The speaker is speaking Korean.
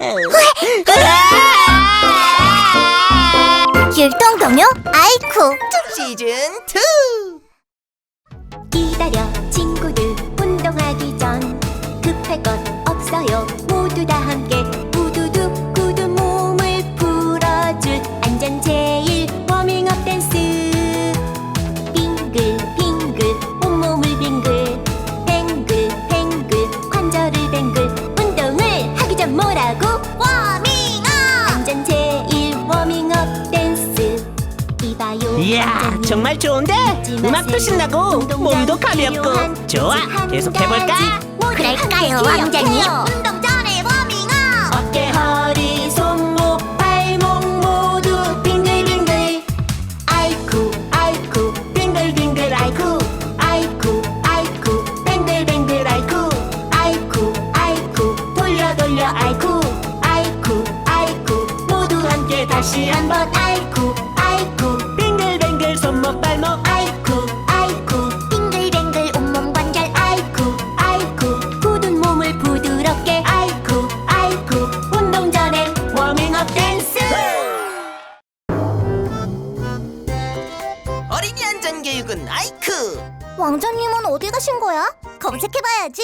아! 율동동요? 아이쿠. 시즌 2 기다려 친구들. 운동하기 전 급할 것 없어요. 이야 정말 좋은데? 음악도 신나고 몸도 가볍고 좋아. 계속해볼까? 그럴까요, 왕자님? 운동 전에 워밍업. 어깨 허리 손목 발목 모두 빙글빙글. 아이쿠 아이쿠 빙글빙글 아이쿠. 아이쿠 아이쿠 뱅글뱅글 아이쿠. 아이쿠 아이쿠 돌려 돌려 아이쿠. 아이쿠 아이쿠 모두 함께 다시 한번 아이쿠 워밍업 댄스 어린이 안전 교육은 아이크. 왕자님은 어디 가신 거야? 검색해봐야지.